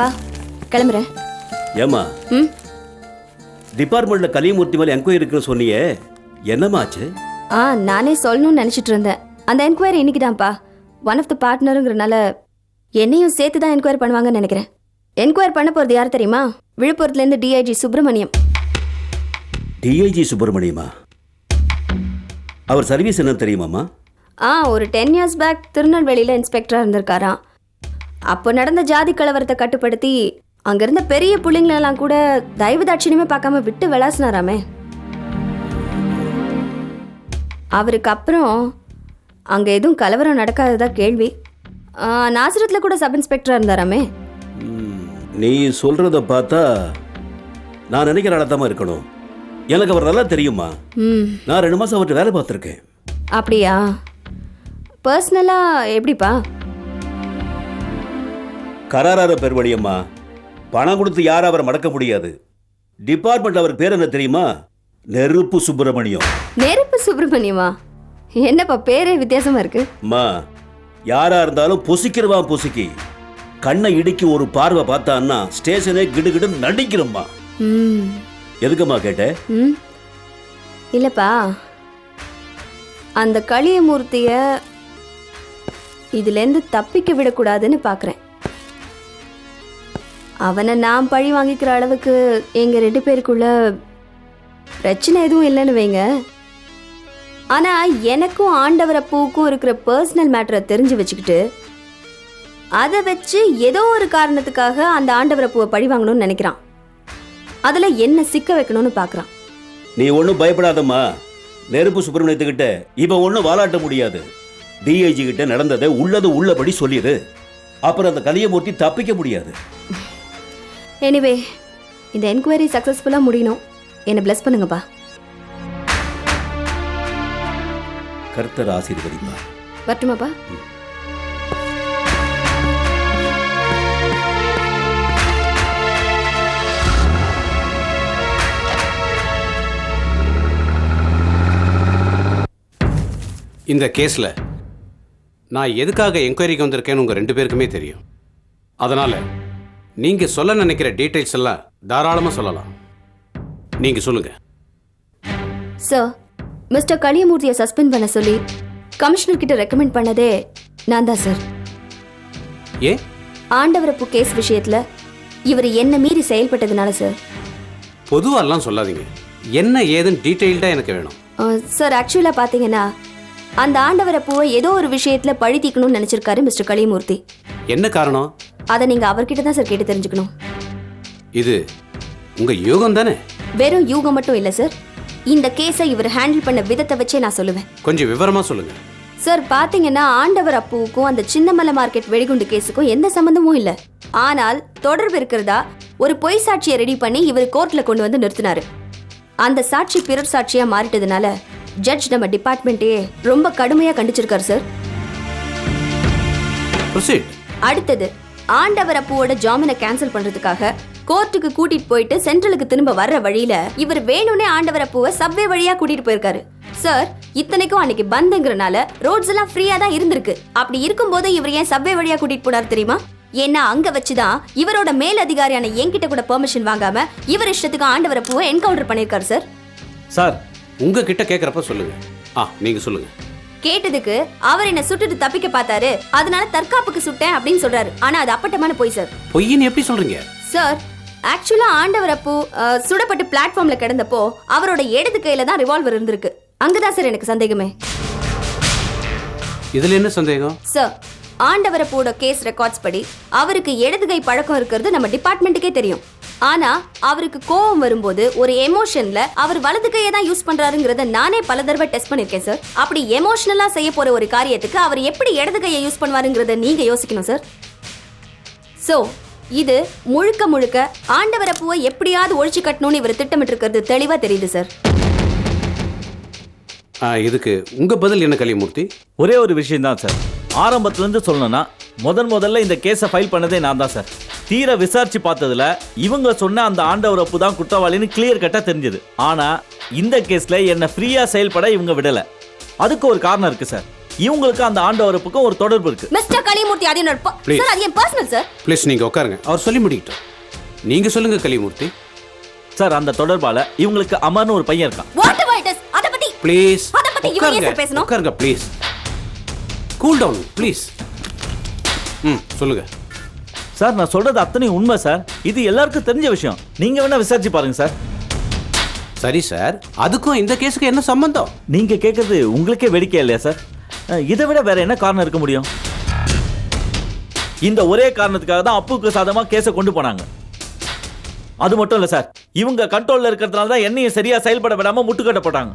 அப்பா கிளம்புறேன். ஏமா ம்? டிபார்ட்மெண்ட்ல கலியமூர்த்தி மேல என்கொயரி இருக்குன்னு சொன்னியே. என்னமாச்சு ஆ நானே சொல்லணும்னு நினச்சிட்டு இருந்தேன். அந்த என்கொயரி இன்னைக்கு தான்ப்பா ஒன் ஆஃப் த பார்ட்னருங்கிறனால என்னையும் சேர்த்து தான் என்கொயரி பண்ணுவாங்கன்னு நினைக்கிறேன். என்கொயரி பண்ண போகிறது யார் தெரியுமா? விழுப்புரத்துலேருந்து டிஐஜி சுப்பிரமணியம். டிஐஜி சுப்பிரமணியமா? அவர் சர்வீஸ் என்ன தெரியுமாம்மா? ஆ ஒரு டென் இயர்ஸ் பேக் திருநெல்வேலியில் இன்ஸ்பெக்டராக இருந்திருக்காராம். அப்போ நடந்த ஜாதி கலவரத்தை கட்டுப்படுத்தி அங்க இருந்த பெரிய புள்ளைங்களெல்லாம் கூட தயவு தாட்சியமே பார்க்காம விட்டு விளாசினாராமே. அவருக்கு அப்புறம் அங்க எதுவும் கலவரம் நடக்காததா கேள்வி. நாசிரத்துல கூட சப் இன்ஸ்பெக்டரா இருந்தாராமே? நீ சொல்றத பார்த்தா நான் நினைக்கிற ஆளத்தாம இருக்கணும். எனக்கு அவர் நல்லா தெரியுமா நான் ரெண்டு மாசம் அவர்கிட்ட வேலை பார்த்துருக்கேன். அப்படியா? பர்சனலா எப்படிப்பா? கராரார பெருவழியம்மா? பணம் கொடுத்து யாரும் அவரை மடக்க முடியாது? டிபார்ட்மெண்ட் அவர் பேர் என்ன தெரியுமா? நெருப்பு சுப்பிரமணியம். நெருப்பு சுப்பிரமணியமா? என்னப்பா பேரே வித்தியாசமா இருக்கு? அம்மா யாரா இருந்தாலும் பொசிக்கிறவா பொசுக்கி. கண்ணை இடுக்கி ஒரு பார்வை பார்த்தான்னா ஸ்டேஷனே கிடுகிடுன்னு நடிக்கிறம்மா. எதுக்கும்மா கேட்ட? ம். இல்லைப்பா அந்த களியமூர்த்திய இதுலேருந்து தப்பிக்க விடக்கூடாதுன்னு பார்க்குறேன் அவனை நான் பழி வாங்கிக்கிற அளவுக்கு எங்கள் ரெண்டு பேருக்குள்ள பிரச்சனை எதுவும் இல்லைன்னு வைங்க. ஆனால் எனக்கும் ஆண்டவரை பூக்கும் இருக்கிற பர்சனல் மேட்டரை தெரிஞ்சு வச்சுக்கிட்டு அதை வச்சு ஏதோ ஒரு காரணத்துக்காக அந்த ஆண்டவரை பூவை பழி வாங்கணும்னு நினைக்கிறான். அதில் என்ன சிக்க வைக்கணும்னு பார்க்குறான் நீ ஒன்றும் பயப்படாதம்மா. நெருப்பு சுப்பிரமணியத்துக்கிட்ட இவன் ஒன்றும் வாலாட்ட முடியாது. டிஐஜி கிட்ட நடந்ததை உள்ளது உள்ளபடி சொல்லிடு. அப்புறம் அந்த கலியமூர்த்தி தப்பிக்க முடியாது. எனிவே இந்த என்கொயரி சக்ஸஸ்ஃபுல்லாக முடியணும். என்னை ப்ளஸ் பண்ணுங்கப்பா. கர்த்தர் ஆசீர்வதிப்பா வரட்டுமாப்பா? இந்த கேஸில் நான் எதுக்காக என்கொயரிக்கு வந்திருக்கேன்னு உங்கள் ரெண்டு பேருக்குமே தெரியும். அதனால் நீங்கள் சொல்ல நினைக்கிற டீட்டெயில்ஸ் எல்லாம் தாராளமாக சொல்லலாம். நீங்கள் சொல்லுங்கள் சார் மிஸ்டர் களியமூர்த்தியை சஸ்பெண்ட் பண்ண சொல்லி கமிஷனர் கிட்ட ரெக்கமெண்ட் பண்ணதே நான் தான் சார் ஏன்? ஆண்டவரப்பு கேஸ் விஷயத்துல இவர் என்ன மீறி செயல்பட்டதுனால சார் பொதுவாலாம் சொல்லாதீங்க. என்ன ஏதுன்னு டீட்டெயில்டாக எனக்கு வேணும். சார் ஆக்சுவலாக பார்த்தீங்கன்னா அந்த ஆண்டவரப்பூவை ஏதோ ஒரு விஷயத்துல பழி தீக்கணும்னு நினைச்சிருக்காரு மிஸ்டர் களியமூர்த்தி என்ன காரணம்? அதை நீங்க அவர்கிட்ட தான் சார் கேட்டு தெரிஞ்சுக்கணும். இது உங்கள் யோகம் தானே? வெறும் யூகம் மட்டும் இல்லை சார் இந்த கேஸை இவர் ஹேண்டில் பண்ண விதத்தை வச்சே நான் சொல்லுவேன். கொஞ்சம் விவரமாக சொல்லுங்கள் சார் பாத்தீங்கன்னா ஆண்டவர் அப்புவுக்கும் அந்த சின்னமலை மார்க்கெட் வெடிகுண்டு கேஸுக்கும் எந்த சம்பந்தமும் இல்ல. ஆனால் தொடர்பு இருக்கிறதா ஒரு பொய் சாட்சியை ரெடி பண்ணி இவர் கோர்ட்ல கொண்டு வந்து நிறுத்தினாரு. அந்த சாட்சி பிறர் சாட்சியா மாறிட்டதுனால ஜட்ஜ் நம்ம டிபார்ட்மெண்ட்டே ரொம்ப கடுமையா கண்டிச்சிருக்காரு சார் அடுத்தது ஆண்டவர் அப்புவோட ஜாமீனை கேன்சல் பண்றதுக்காக கோர்ட்டுக்கு கூட்டிட்டு போயிட்டு சென்ட்ரலுக்கு திரும்ப வர்ற வழியில இவர் வேணும்னே ஆண்டவர் அப்புவை சப்வே வழியா கூட்டிட்டு போயிருக்காரு. சார் இத்தனைக்கும் அன்னைக்கு பந்துங்கிறனால ரோட்ஸ் எல்லாம் ஃப்ரீயா தான் இருந்திருக்கு. அப்படி இருக்கும்போது இவர் ஏன் சப்வே வழியா கூட்டிட்டு போனார் தெரியுமா? ஏன்னா அங்க வச்சுதான் இவரோட மேல் அதிகாரியான என்கிட்ட கூட பெர்மிஷன் வாங்காம இவர் இஷ்டத்துக்கு ஆண்டவர் அப்புவை என்கவுண்டர் பண்ணிருக்காரு சார் சார் உங்ககிட்ட கேட்குறப்ப சொல்லுங்க. ஆ நீங்கள் சொல்லுங்கள் கேட்டதுக்கு அவர் என்ன சுட்டுட்டு தப்பிக்க பார்த்தாரு. அதனால தற்காப்புக்கு சுட்டேன் அப்படின்னு சொல்றாரு. ஆனா அது அப்பட்டமான போய் சார். பொய்ன்னு எப்படி சொல்கிறீங்க சார் ஆக்சுவலா ஆண்டவர் அப்போ அஹ், சுடப்பட்டு பிளாட்ஃபார்ம்ல கிடந்தப்போ அவரோட இடது கையில தான் ரிவால்வர் இருந்திருக்கு. அங்கதான் சார் எனக்கு சந்தேகமே. இதில் என்ன சந்தேகம்? சார் ஆண்டவர் அப்போட கேஸ் ரெக்கார்ட்ஸ் படி அவருக்கு இடது கை பழக்கம் இருக்கிறது நம்ம டிபார்ட்மெண்ட்டுக்கே தெரியும். ஆனா அவருக்கு கோவம் வரும்போது ஒரு எமோஷன்ல அவர் வலது கையை தான் யூஸ் பண்றாருங்கிறத நானே பல தடவை டெஸ்ட் பண்ணிருக்கேன் சார் அப்படி எமோஷனலா செய்ய போற ஒரு காரியத்துக்கு அவர் எப்படி இடது கையை யூஸ் பண்ணுவாருங்கிறத நீங்க யோசிக்கணும் சார் ஸோ இது முழுக்க முழுக்க ஆண்டவர பூவை எப்படியாவது ஒழிச்சு கட்டணும்னு இவர் திட்டமிட்டு இருக்கிறது தெளிவா தெரியுது சார் ஆ, இதுக்கு உங்க பதில் என்ன கலியமூர்த்தி ஒரே ஒரு விஷயம் தான் சார் ஆரம்பத்துல இருந்து சொல்லணும்னா முதன் முதல்ல இந்த கேஸை ஃபைல் பண்ணதே நான் தான் சார் தீர விசாரிச்சு பார்த்ததுல இவங்க சொன்ன அந்த ஆண்டவர் அப்பு தான் குற்றவாளின்னு கிளியர் கட்டா தெரிஞ்சது. ஆனா இந்த கேஸ்ல என்ன ஃப்ரீயா செயல்பட இவங்க விடல. அதுக்கு ஒரு காரணம் இருக்கு சார் இவங்களுக்கு அந்த ஆண்டவரப்புக்கும் ஒரு தொடர்பு இருக்கு. மிஸ்டர் கலிமூர்த்தி அது என்னோட ப- Please. சார் அது என் பர்சனல் சார் ப்ளீஸ் நீங்க உட்காருங்க. அவர் சொல்லி முடிக்கட்டும். நீங்க சொல்லுங்க கலியமூர்த்தி சார் அந்த தொடர்பால இவங்களுக்கு அமர்னு ஒரு பையன் இருக்கான். வாட் எவர் இட் இஸ் அத பத்தி ப்ளீஸ் அத பத்தி இவங்க ஏன் சார் பேசணும்? உட்காருங்க ப்ளீஸ் கூல் டவுன் ப்ளீஸ் ம் சொல்லுங்க. சார் நான் சொல்றது அத்தனையும் உண்மை சார். இது எல்லாருக்கும் தெரிஞ்ச விஷயம். நீங்க வேணா விசாரிச்சு பாருங்க சார். சரி சார். அதுக்கும் இந்த கேஸுக்கு என்ன சம்பந்தம்? நீங்க கேட்கறது உங்களுக்கே வேடிக்கை இல்லையா சார்? இதை விட வேற என்ன காரணம் இருக்க முடியும்? இந்த ஒரே காரணத்துக்காக தான் அப்புக்கு சாதமா கேஸை கொண்டு போனாங்க. அது மட்டும் இல்ல சார். இவங்க கண்ட்ரோல்ல இருக்கிறதுனால தான் என்னையும் சரியா செயல்பட விடாம முட்டுக்கட்ட போட்டாங்க.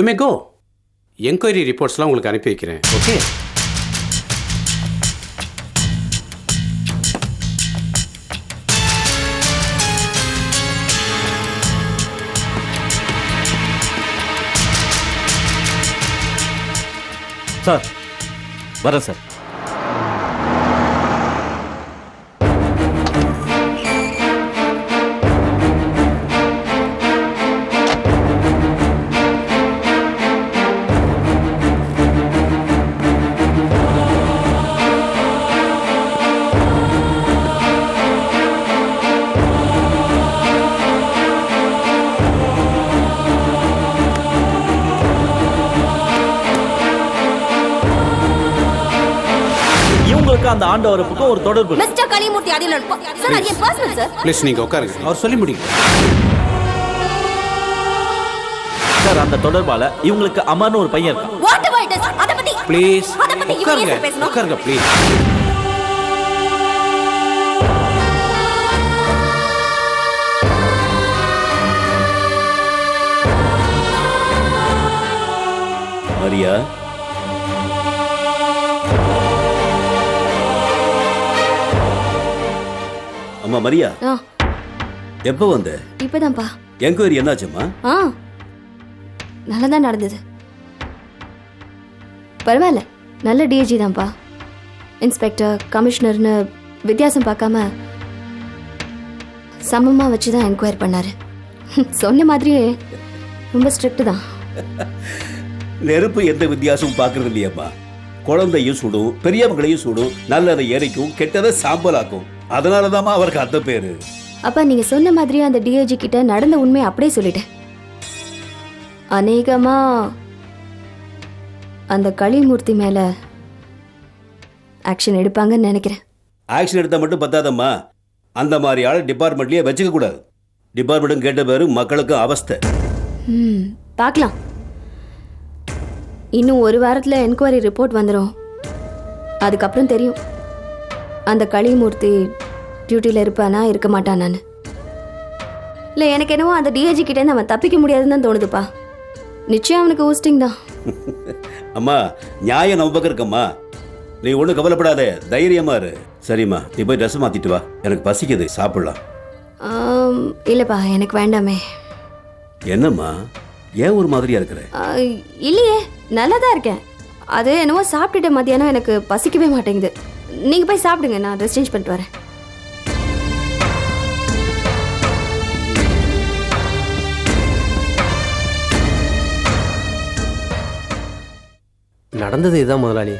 யூ மே கோ என்கொயரி ரிப்போர்ட்ஸ்லாம் உங்களுக்கு அனுப்பி வைக்கிறேன். ஓகே சார் வரேன் சார். இவங்களுக்கு அந்த ஆண்டவரப்புக்கும் ஒரு தொடர்பு மிஸ்டர் கலிமூர்த்தி அது என்னோட ப- சார் அது என் பர்சனல் சார் ப்ளீஸ் நீங்க உட்காருங்க. அவர் சொல்லி முடிக்கட்டும் சார் அந்த தொடர்பால இவங்களுக்கு அமர்னு ஒரு பையன் இருக்கான். வாட் எவர் இட் இஸ் அத பத்தி ப்ளீஸ் உட்காருங்க? உட்காருங்க ப்ளீஸ் மரியா அம்மா மரியா. ஆ. எப்போ வந்த? இப்பதான்ப்பா. என்கொயரி என்னாச்சும்மா? ஆ. நல்லதா நடந்தது. பரவாயில்ல. நல்ல டிஏஜி தான்ப்பா. இன்ஸ்பெக்டர் கமிஷனர்னு வித்தியாசம் பார்க்காம சமமா வச்சு தான் என்கொயர் பண்ணாரு. சொன்ன மாதிரியே ரொம்ப ஸ்ட்ரிக்ட் தான். நெருப்பு எந்த வித்தியாசமும் பார்க்கறது இல்லையம்மா. குழந்தையும் சுடும் பெரியவங்களையும் சுடும் நல்லதை எரிக்கும் கெட்டதை சாம்பலாக்கும். அதனாலதாம்மா அவருக்கு அந்த பேரு. அப்பா நீங்க சொன்ன மாதிரியே அந்த டிஏஜி கிட்ட நடந்த உண்மையை அப்படியே சொல்லிட்டேன். அநேகமா அந்த களிமூர்த்தி மேல ஆக்ஷன் எடுப்பாங்கன்னு நினைக்கிறேன். ஆக்ஷன் எடுத்தா மட்டும் பத்தாதம்மா. அந்த மாதிரி ஆளை டிபார்ட்மெண்ட்லயே வச்சுக்க கூடாது. டிபார்ட்மெண்ட்டும் கேட்ட பேரு மக்களுக்கும் அவஸ்தை. ம் பார்க்கலாம். இன்னும் ஒரு வாரத்தில் என்கொயரி ரிப்போர்ட் வந்துடும் அதுக்கப்புறம் தெரியும். அந்த களிமூர்த்தி டியூட்டியில் இருப்பானா? இருக்க மாட்டானான்னு இல்லை எனக்கு என்னவோ அந்த டிஐஜி கிட்டேருந்து அவன் தப்பிக்க முடியாதுன்னு தான் தோணுதுப்பா. நிச்சயம் அவனுக்கு ஊஸ்டிங் தான். அம்மா நியாயம் நம்ம பக்கம் இருக்கம்மா. நீ ஒன்றும் கவலைப்படாத தைரியமா இரு. சரிம்மா நீ போய் ட்ரெஸ் மாத்திட்டு வா. எனக்கு பசிக்குது சாப்பிடலாம். ஆம், இல்லைப்பா எனக்கு வேண்டாமே. என்னம்மா ஏன் ஒரு மாதிரியா இருக்கிற? ஆ, இல்லையே நல்லா தான் இருக்கேன். அது என்னவோ சாப்பிட்டுட்ட மத்தியானம் எனக்கு பசிக்கவே மாட்டேங்குது. நீங்கள் போய் சாப்பிடுங்க நான் ட்ரெஸ் சேஞ்ச் பண்ணிட்டு வரேன். நடந்தது இதுதான் முதலாளி.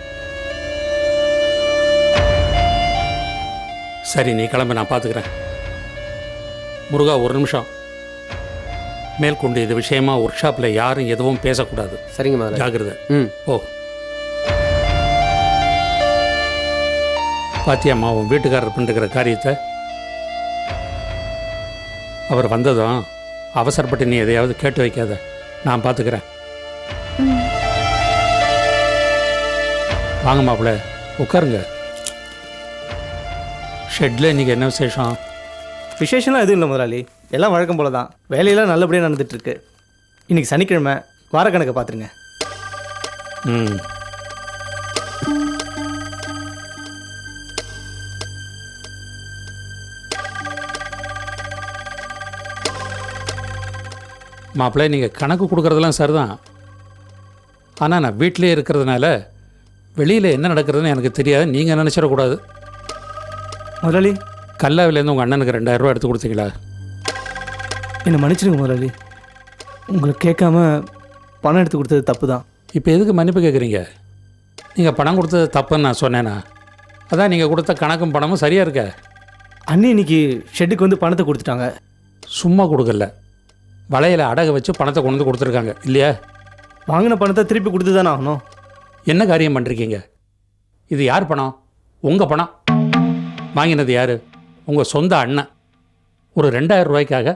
சரி நீ கிளம்பு நான் பார்த்துக்கிறேன். முருகா ஒரு நிமிஷம். மேற்கொண்டு இது விஷயமா ஒர்க் ஷாப்பில் யாரும் எதுவும் பேசக்கூடாது. சரிங்க முதலாளி. ஜாகிரதை ம். ஓ பாத்தியாம்மா உன் வீட்டுக்காரர் பண்ணிருக்கிற காரியத்தை? அவர் வந்ததும் அவசரப்பட்டு நீ எதையாவது கேட்டு வைக்காத. நான் பார்த்துக்கிறேன். வாங்க மாப்பிள்ள உட்காருங்க. ஷெட்டில் இன்னைக்கு என்ன விசேஷம்? விசேஷம்லாம் எதுவும் இல்லை முதலாளி. எல்லாம் வழக்கம் போல தான். வேலையெல்லாம் நல்லபடியாக நடந்துட்டு இருக்கு இன்னைக்கு சனிக்கிழமை வாரக்கணக்கை பார்த்துருங்க. ம். மாப்பிள்ளை நீங்கள் கணக்கு கொடுக்குறதெல்லாம் சரிதான். ஆனால் நான் வீட்டிலே இருக்கிறதுனால வெளியில் என்ன நடக்கிறதுன்னு எனக்கு தெரியாது. நீங்கள் நினச்சிடக்கூடாது. முதலாளி. கல்லாவிலேருந்து உங்கள் அண்ணனுக்கு ரெண்டாயிரம் ரூபாய் எடுத்து கொடுத்தீங்களா? என்னை மன்னிச்சிடுங்க முதலாளி. உங்களை கேட்காம பணம் எடுத்து கொடுத்தது தப்பு தான் இப்போ எதுக்கு மன்னிப்பு கேட்குறீங்க? நீங்கள் பணம் கொடுத்தது தப்புன்னு நான் சொன்னேனா? அதான் நீங்கள் கொடுத்த கணக்கும் பணமும் சரியாக இருக்க? அண்ணி இன்னைக்கு ஷெட்டுக்கு வந்து பணத்தை கொடுத்துட்டாங்க. சும்மா கொடுக்கல. வளையல அடகு வச்சு பணத்தை கொண்டு வந்து கொடுத்துருக்காங்க. இல்லையா? வாங்கின பணத்தை திருப்பி கொடுத்து தானே ஆகணும். என்ன காரியம் பண்ணிருக்கீங்க இது யார் பணம்? உங்கள் பணம். வாங்கினது யார்? உங்கள் சொந்த அண்ணன். ஒரு ரெண்டாயிரம் ரூபாய்க்காக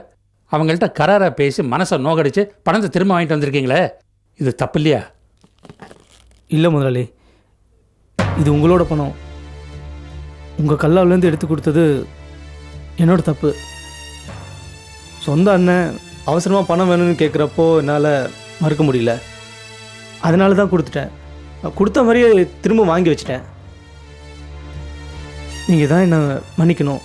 அவங்கள்ட்ட கராராக பேசி மனசை நோகடிச்சு பணத்தை திரும்ப வாங்கிட்டு வந்திருக்கீங்களே? இது தப்பு இல்லையா? இல்லை முதலாளி இது உங்களோட பணம். உங்கள் கல்லாவிலேருந்து எடுத்து கொடுத்தது என்னோட தப்பு. சொந்த அண்ணன் அவசரமாக பணம் வேணும்னு கேட்குறப்போ என்னால் மறுக்க முடியல. அதனால தான் கொடுத்துட்டேன். கொடுத்த மாதிரியே திரும்ப வாங்கி வச்சிட்டேன். நீங்கள் தான் என்னை மன்னிக்கணும்.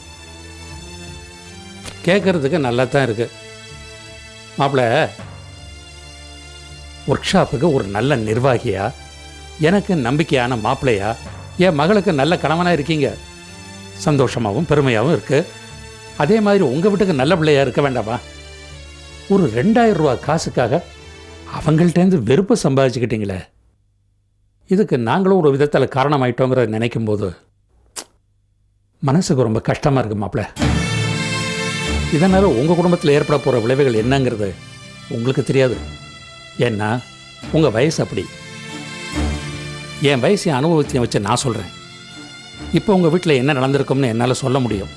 கேட்குறதுக்கு நல்லா தான் இருக்குது மாப்பிள்ள ஒர்க் ஷாப்புக்கு ஒரு நல்ல நிர்வாகியா? எனக்கு நம்பிக்கையான மாப்பிள்ளையா என் மகளுக்கு நல்ல கணவனாக இருக்கீங்க. சந்தோஷமாகவும் பெருமையாகவும் இருக்குது அதே மாதிரி உங்கள் வீட்டுக்கு நல்ல பிள்ளையா இருக்க வேண்டாமா? ஒரு ரெண்டாயிரம் ரூபா காசுக்காக அவங்கள்ட்டேருந்து வெறுப்பு சம்பாதிச்சுக்கிட்டீங்களே. இதுக்கு நாங்களும் ஒரு விதத்தில் காரணமாயிட்டோங்கிறத நினைக்கும் போது மனசுக்கு ரொம்ப கஷ்டமாக இருக்கு மாப்பிள்ள இதனால் உங்கள் குடும்பத்தில் ஏற்பட போகிற விளைவுகள் என்னங்கிறது உங்களுக்கு தெரியாது. ஏன்னா உங்கள் வயசு அப்படி. என் வயசு அனுபவத்தையும் வச்சு நான் சொல்கிறேன் இப்போ உங்கள் வீட்டில் என்ன நடந்திருக்கும்னு என்னால் சொல்ல முடியும்.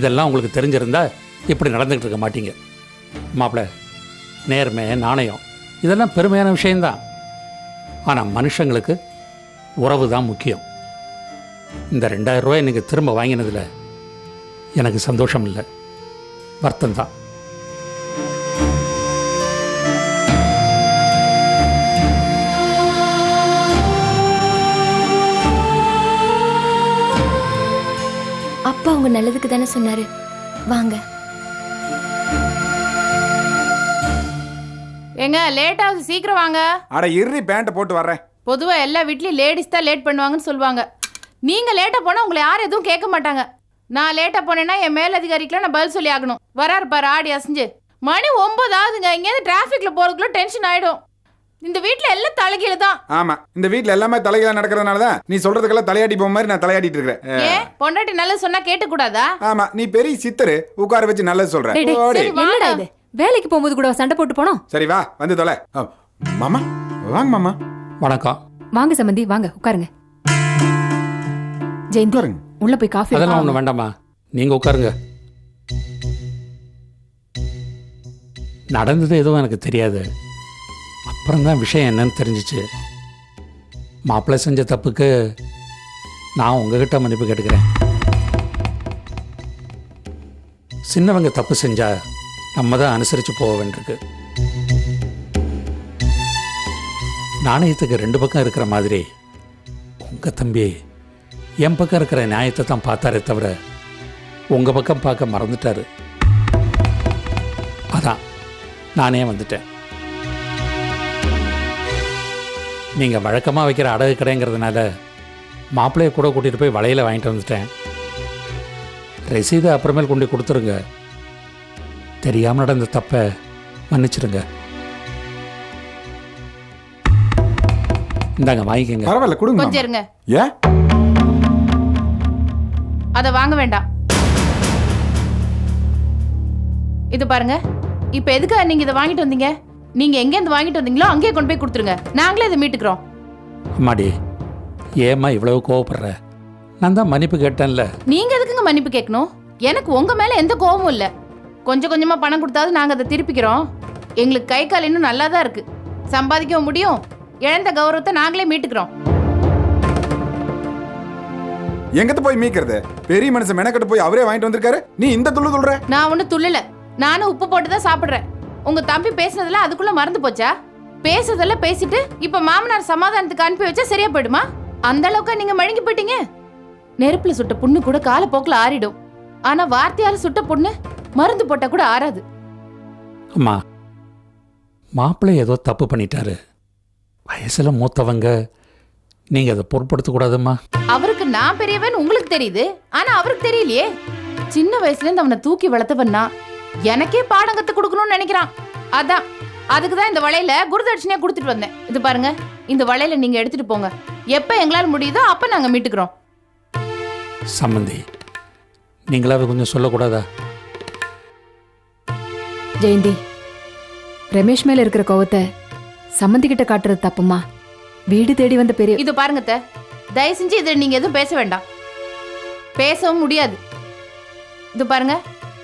இதெல்லாம் உங்களுக்கு தெரிஞ்சிருந்தால் இப்படி நடந்துக்கிட்டு இருக்க மாட்டீங்க. மாப்பிள்ள நேர்மை நாணயம் இதெல்லாம் பெருமையான விஷயந்தான் ஆனால் மனுஷங்களுக்கு உறவு தான் முக்கியம். இந்த ரெண்டாயிரம் ரூபாய் எனக்கு திரும்ப வாங்கினதில் எனக்கு சந்தோஷம் இல்லை. வருத்தம் தான். அப்பா உங்க நல்லதுக்கு தானே சொன்னாரு. வாங்க. ஏங்க லேட் ஆகுது சீக்கிரம் வாங்க. அட இறுதி பேண்ட்டை போட்டு வர்றேன். பொதுவா எல்லா வீட்லயும் லேடிஸ் தான் லேட் பண்ணுவாங்கன்னு சொல்லுவாங்க. நீங்க லேட்டா போனா உங்களை யாரும் எதுவும் கேட்க மாட்டாங்க. நான் லேட்டா போனேன்னா என் மேல் அதிகாரிக்கெல்லாம் நான் பதில் சொல்லி ஆகணும். வராரு பாரு ஆடி அசைஞ்சு. மணி ஒன்பது ஆகுதுங்க இங்கேருந்து டிராஃபிக்ல போறதுக்குள்ள டென்ஷன் ஆயிடும். இந்த வீட்ல எல்லாம் தலைகீழ தான். ஆமா இந்த வீட்ல எல்லாமே தலைகீழா நடக்கிறதுனால தான் நீ சொல்றதுக்கெல்லாம் தலையாடி போக மாதிரி நான் தலையாடிட்டு இருக்கிறேன். ஏன்? பொண்டாட்டி நல்லது சொன்னா கேட்டு கூடாதா ஆமா நீ பெரிய சித்தரு உட்கார வச்சு நல்லது சொல்ற. வேலைக்கு போகும்போது கூட சண்டை போட்டு போனோம். சரி வா வந்து தொலை. மாமா வாங்க மாமா. வணக்கம். வாங்க சம்பந்தி வாங்க உட்காருங்க. ஜெயந்தி உட்காருங்க. உள்ள போய் காஃபி அதெல்லாம் ஒன்றும் வேண்டாமா நீங்கள் உட்காருங்க. நடந்தது எதுவும் எனக்கு தெரியாது. அப்புறம்தான் விஷயம் என்னன்னு தெரிஞ்சிச்சு. மாப்பிள்ளை செஞ்ச தப்புக்கு நான் உங்ககிட்ட மன்னிப்பு கேட்டுக்கிறேன். சின்னவங்க தப்பு செஞ்சா நம்ம தான் அனுசரித்து போக வேண்டியிருக்கு. நாணயத்துக்கு ரெண்டு பக்கம் இருக்கிற மாதிரி உங்கள் தம்பி என் பக்கம் இருக்கிற நியாயத்தை தான் பார்த்தாரே தவிர உங்கள் பக்கம் பார்க்க மறந்துட்டாரு. அதான் நானே வந்துட்டேன். நீங்கள் வழக்கமாக வைக்கிற அடகு கடைங்கிறதுனால மாப்பிள்ளையை கூட கூட்டிகிட்டு போய் வளையல வாங்கிட்டு வந்துட்டேன். ரசீதை அப்புறமேல் கொண்டு கொடுத்துருங்க. தெரியாமல் நடந்த தப்பை மன்னிச்சிடுங்க. இந்தாங்க வாங்கிக்கோங்க. பரவாயில்ல கொடுங்க கொஞ்சம் இருங்க. ஏன்? அதை வாங்க வேண்டாம். இது பாருங்க இப்போ எதுக்காக நீங்க இதை வாங்கிட்டு வந்தீங்க? நீங்க எங்கேருந்து வாங்கிட்டு வந்தீங்களோ அங்கேயே கொண்டு போய் கொடுத்துருங்க. நாங்களே இதை மீட்டுக்கிறோம். அம்மாடி ஏம்மா இவ்வளவு கோவப்படுற? நான் தான் மன்னிப்பு கேட்டேன்ல. நீங்க எதுக்குங்க மன்னிப்பு கேட்கணும்? எனக்கு உங்க மேல எந்த கோபமும் இல்ல. கொஞ்சம் கொஞ்சமா பணம் கொடுத்தாது நாங்க அதை திருப்பிக்கிறோம். எங்களுக்கு கை கால் இன்னும் நல்லா தான் இருக்கு. சம்பாதிக்கவும் முடியும். இழந்த கௌரவத்தை நாங்களே மீட்டுக்கிறோம். எங்கத்த போய் மீக்கிறது பெரிய மனுஷன் மெனக்கட்டு போய் அவரே வாங்கிட்டு வந்திருக்காரு? நீ இந்த துள்ளு துள்ளுற நான் ஒன்றும் துள்ளல. நானும் உப்பு போட்டு தான் சாப்பிட்றேன். உங்க தம்பி பேசுனதெல்லாம் அதுக்குள்ள மறந்து போச்சா? பேசுறதெல்லாம் பேசிட்டு இப்ப மாமனார் சமாதானத்துக்கு அனுப்பி வச்சா சரியா போயிடுமா? அந்த அளவுக்கு நீங்க மழுங்கி போயிட்டீங்க? நெருப்புல சுட்ட புண்ணு கூட காலப்போக்கில் ஆறிடும். ஆனா வார்த்தையால சுட்ட புண்ணு மருந்து போட்டா கூட ஆறாது. அம்மா மாப்பிள்ளை ஏதோ தப்பு பண்ணிட்டாரு. வயசில் மூத்தவங்க நீங்கள் அதை பொருட்படுத்தக்கூடாதும்மா அவருக்கு நான் பெரியவன் உங்களுக்கு தெரியுது. ஆனா அவருக்கு தெரியலையே. சின்ன வயசுல இருந்து அவனை தூக்கி வளர்த்தவன்னா எனக்கே பாடம் கத்து கொடுக்கணும்னு நினைக்கிறான். அதான் அதுக்கு தான் இந்த வளையல குருதட்சணையா கொடுத்துட்டு வந்தேன். இது பாருங்க இந்த வளையல நீங்க எடுத்துட்டு போங்க. எப்ப எங்களால முடியுதோ அப்ப நாங்க மீட்டுக்கிறோம். சம்மந்தி நீங்களாவது கொஞ்சம் சொல்லக்கூடாதா? ஜெயந்தி. ரமேஷ் மேல இருக்கிற கோவத்தை சம்மந்தி கிட்ட காட்டுறது தப்புமா? வீடு தேடி வந்த பெரிய இது பாருங்க அத்தை. தயவு செஞ்சு இதை நீங்க எதுவும் பேச வேண்டாம். பேசவும் முடியாது. இது பாருங்க.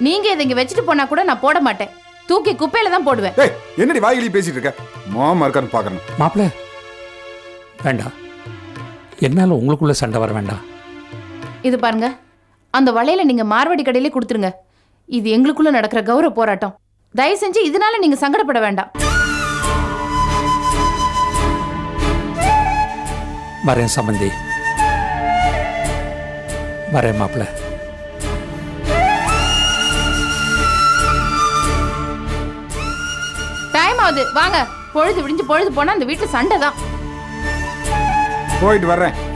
நீங்க இதை இங்க வச்சுட்டு போனா கூட நான் போட மாட்டேன். தூக்கி குப்பையில தான் போடுவேன். ஏய் என்னடி வாயிலி பேசிட்டு இருக்க? மாமா இருக்கான்னு பாக்கணும் மாப்பிள்ளை. வேண்டாம். என்னால் உங்களுக்குள்ள சண்டை வர வேண்டாம். இது பாருங்க. அந்த வளையல நீங்க மார்வாடி கடையிலே கொடுத்துருங்க. இது எங்களுக்குள்ள நடக்கிற கௌரவ போராட்டம். தயவு செஞ்சு இதனால நீங்க சங்கடப்பட வேண்டாம். வரேன் சம்மந்தி வரேன் மாப்பிள்ளை. டைம் ஆகுது. வாங்க. பொழுது விடிஞ்சு பொழுது போனா அந்த வீட்டுல சண்டை தான். போயிட்டு வர்றேன்.